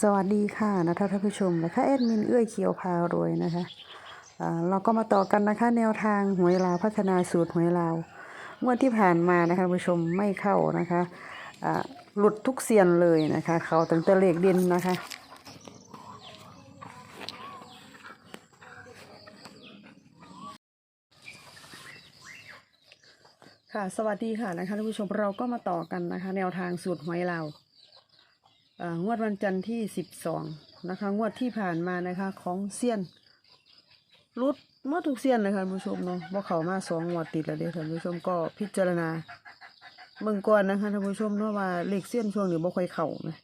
สวัสดีค่ะนะคะท่านผู้ชมนะคะแอดมินเอื้อยเขียวพารวยนะคะเราก็มาต่อกันนะคะแนวทางหวยลาวพัฒนาสูตรหวยลาวงวดที่ผ่านมานะคะท่านผู้ชมไม่เข้านะคะหลุดทุกเซียนเลยนะคะ เขาตั้งแต่เลขเด่นนะคะค่ะสวัสดีค่ะนะคะท่านผู้ชมเราก็มาต่อกันนะคะ แนวทางสูตรหวยลาวอ่า งวดวันจันทร์ที่สิบสองนะคะ งวดที่ผ่านมานะคะของเซียนรุดเมื่อทุกเซียนเลยค่ะท่านผู้ชมเนาะว่าเขามาสองงวดติดแล้วเด้ท่านผู้ชมก็พิจารณาเบิ่งก่อนนะคะท่านผู้ชมเนาะว่าเลขเซียนช่วงนี้บ่ค่อยเข้านะ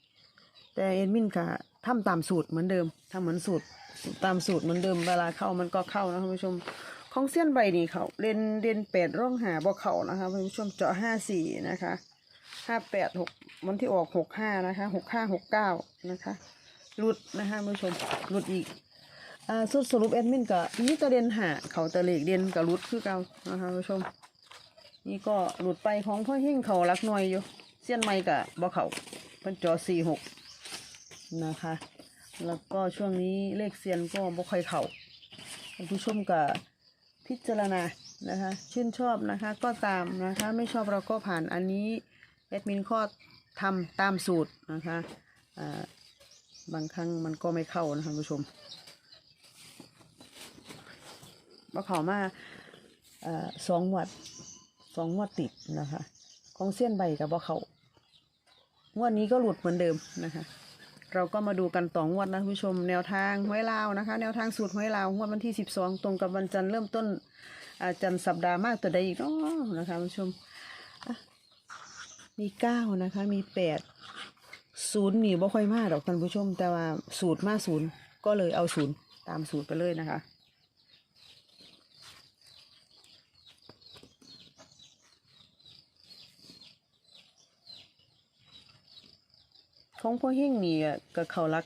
แต่เอ็ดมินก็ทำตามสูตรเหมือนเดิมทำเหมือนสูตรตามสูตรเหมือนเดิมเวลาเข้ามันก็เข้านะท่านผู้ชมของเซียนใบนี่เขาเล่นเล่นแปดร่องหาบ่เข้านะคะท่านผู้ชมเจาะห้าสี่นะคะ ห้าแปดหกวันที่ออกหกห้านะคะหกห้าหกเก้านะคะหลุดนะคะผู้ชมหลุดอีกอ่าสุดสรุปแอดมินก็นี่ตะเดนหาเขาตะเลกเด่นกับรุดคือเก่านะคะผู้ชม นี่ก็หลุดไปของพ่อเฮงเขารักหน่อยอยู่เสี้ยนไม่กับบ่เขาเพิ่นจอสี่หกนะคะ แล้วก็ช่วงนี้เลขเซียนก็บ่ค่อยเขา่าผู้ชมก็พิจารณานะคะ ชื่นชอบนะคะก็ตามนะคะ ไม่ชอบเราก็ผ่านอันนี้ ดมินข้อทำตามสูตรนะคะบางครั้งมันก็ไม่เข้านะคะท่านผู้ชมมาขามาอสองงวัดสองงวัดติดนะคะ ของเส้นใบกับบ่เขางวดนี้ก็หลุดเหมือนเดิมนะคะ เราก็มาดูกันต่องวดนะท่านผู้ชมแนวทางห้วยลาวนะคะ แนวทางสูตรห้วยลาวงวดวันที่สิบสองตรงกับวันจันทร์เริ่มต้นอาจันทร์สัปดาห์มากตัวใดอีกเนาะนะคะท่านผู้ชม มีเก้านะคะ มีแปดศูนย์นี่บ่ค่อยมากดอกท่านผู้ชม แต่ว่าสูตรมาศูนย์ก็เลยเอาศูนย์ตามสูตรไปเลยนะคะของพ่อเฮงนี่อะกับเขารัก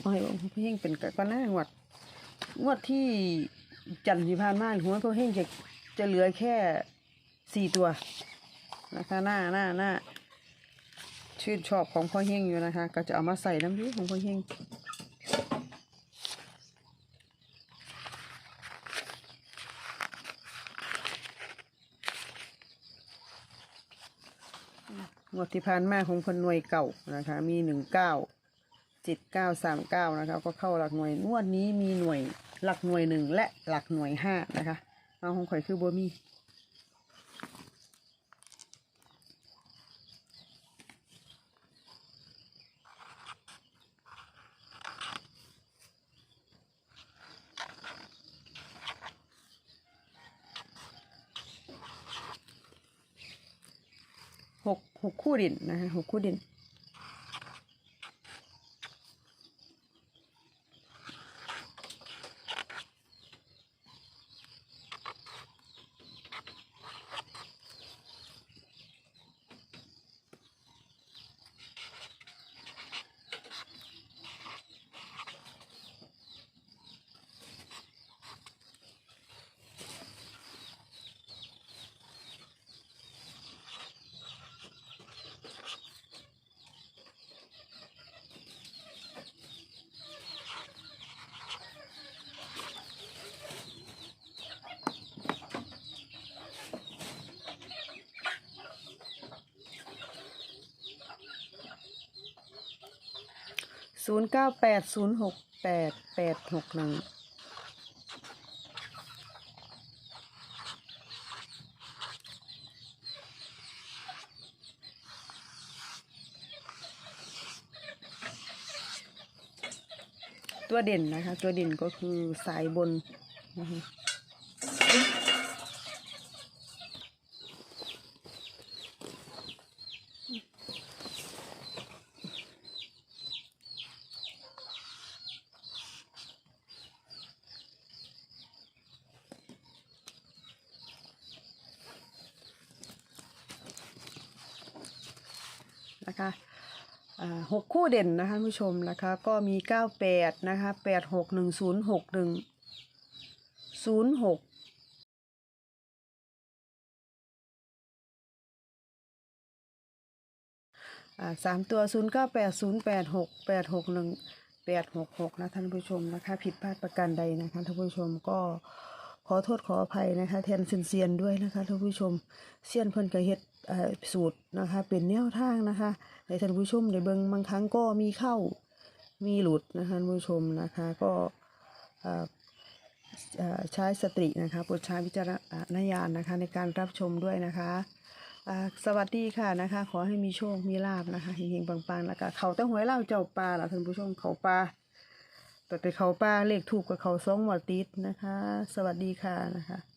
โอ้พ่อเฮงเป็นกับป้าหน้างวดงวดที่จันทร์ที่ผ่านมาหัวพ่อเฮงจะจะเหลือแค่สี่ตัว นะคะหน้าหน้าหน้าชื่นชอบของพ่อเฮงอยู่นะคะ ก็จะเอามาใส่น้ำพริกของพ่อเฮงงวดที่ผ่านมาของคนหน่วยเก่านะคะ มีหนึ่งเก้าเจ็ดเก้าสามเก้านะคะก็เข้าหลักหน่วยงวดนี้มีหน่วยหลักหน่วยหนึ่งและหลักหน่วยห้านะคะเอาของข่อยคือบัวมี่ หกหกคู่ดินนะคะหกคู่ดิน ศูนย์เก้าแปดศูนย์หกแปดแปดหกหนึ่งตัวเด่นนะคะ ตัวเด่นก็คือสายบนนะคะ นะคะหกคู่เด่นนะคะผู้ชมนะคะก็มีเก้าแปดนะคะแปดหกหนึ่งศูนย์หกหนึ่งศูนย์หกสามตัวศูนย์เก้าแปดศูนย์แปดหกแปดหกหนึ่งแปดหกหกนะท่านผู้ชมนะคะ ผิดพลาดประการใดนะคะท่านผู้ชมก็ ขอโทษขออภัยนะคะ แทนเซียนๆด้วยนะคะท่านผู้ชมเซียนเพิ่นก็เฮ็ดสูตรนะคะ เป็นแนวทางนะคะให้ท่านผู้ชมได้เบิ่งบางครั้งก็มีเข้ามีหลุดนะคะท่านผู้ชมนะคะก็ใช้สตินะคะโปรดใช้วิจารณญาณนะคะ ในการรับชมด้วยนะคะสวัสดีค่ะนะคะ ขอให้มีโชค มีลาบนะคะเฮงๆปังๆแล้วก็เขาต้องหวยเล่าเจ้าปลาล่ะท่านผู้ชมเขาปลา แต่ไปเขาป้าเลขถูกกับเขาสองหมดติดนะคะ สวัสดีค่ะนะคะ